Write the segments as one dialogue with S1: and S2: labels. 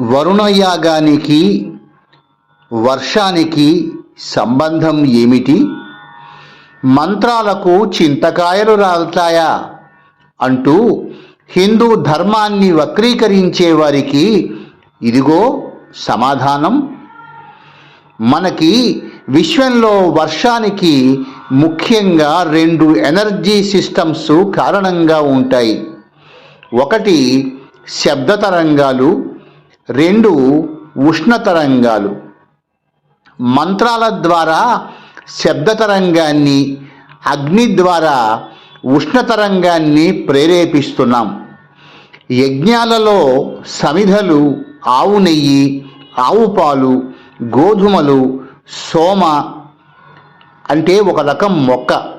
S1: వరుణయాగానికి వర్షానికి సంబంధం ఏమిటి? మంత్రాలకు చింతకాయలు రాలుతాయా? అంటూ హిందూ ధర్మాన్ని వక్రీకరించే వారికి ఇదిగో సమాధానం. మనకి విశ్వంలో వర్షానికి ముఖ్యంగా రెండు ఎనర్జీ సిస్టమ్స్ కారణంగా ఉంటాయి. ఒకటి శబ్ద తరంగాలు రెండు ఉష్ణ తరంగాలు. మంత్రాల ద్వారా శబ్ద తరంగాన్ని అగ్ని ద్వారా ఉష్ణ తరంగాన్ని ప్రేరేపిస్తున్నాం. యజ్ఞాలలో సమిధలు ఆవు నెయ్యి ఆవు పాలు గోధుమలు సోమ అంటే ఒక రకం మొక్క.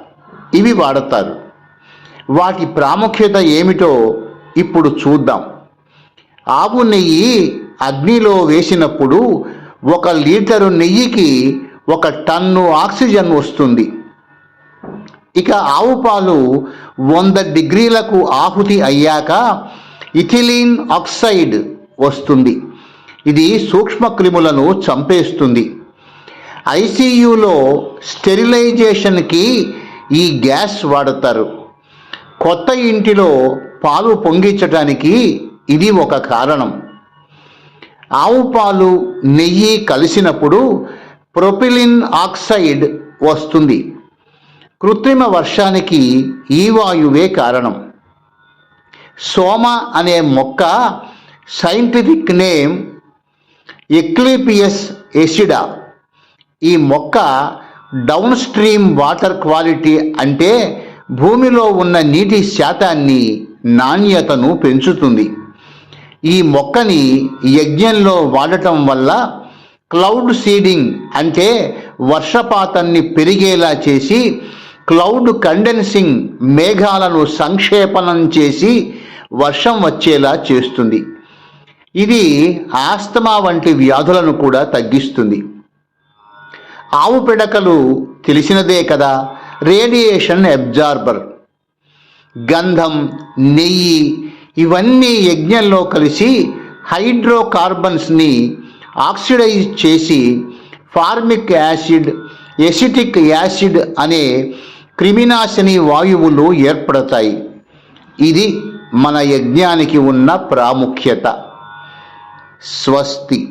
S1: ఇవి వాడతారు. వాటి ప్రాముఖ్యత ఏమిటో ఇప్పుడు చూద్దాం. ఆవు నెయ్యి అగ్నిలో వేసినప్పుడు ఒక లీటరు నెయ్యికి ఒక టన్ను ఆక్సిజన్ వస్తుంది. ఇక ఆవు పాలు వంద డిగ్రీలకు ఆహుతి అయ్యాక ఇథిలీన్ ఆక్సైడ్ వస్తుంది. ఇది సూక్ష్మక్రిములను చంపేస్తుంది. ఐసీయూలో స్టెరిలైజేషన్కి ఈ గ్యాస్ వాడతారు. కొత్త ఇంటిలో పాలు పొంగించడానికి ఇది ఒక కారణం. ఆవు పాలు నెయ్యి కలిసినప్పుడు ప్రొపిలిన్ ఆక్సైడ్ వస్తుంది. కృత్రిమ వర్షానికి ఈ వాయువే కారణం. సోమ అనే మొక్క సైంటిఫిక్ నేమ్ ఎక్లీపియస్ ఎసిడా. ఈ మొక్క డౌన్ స్ట్రీమ్ వాటర్ క్వాలిటీ అంటే భూమిలో ఉన్న నీటి శాతాన్ని నాణ్యతను పెంచుతుంది. ఈ మొక్కని యజ్ఞంలో వాడటం వల్ల క్లౌడ్ సీడింగ్ అంటే వర్షపాతాన్ని పెరిగేలా చేసి క్లౌడ్ కండెన్సింగ్ మేఘాలను సంక్షేపణం చేసి వర్షం వచ్చేలా చేస్తుంది. ఇది ఆస్తమా వంటి వ్యాధులను కూడా తగ్గిస్తుంది. ఆవు పిడకలు తెలిసినదే కదా రేడియేషన్ అబ్జార్బర్. గంధం నెయ్యి ఇవన్నీ యజ్ఞంలో కలిసి హైడ్రోకార్బన్స్ని ఆక్సిడైజ్ చేసి ఫార్మిక్ యాసిడ్ ఎసిటిక్ యాసిడ్ అనే క్రిమినాశిని వాయువులు ఏర్పడతాయి. ఇది మన యజ్ఞానికి ఉన్న ప్రాముఖ్యత. స్వస్తి.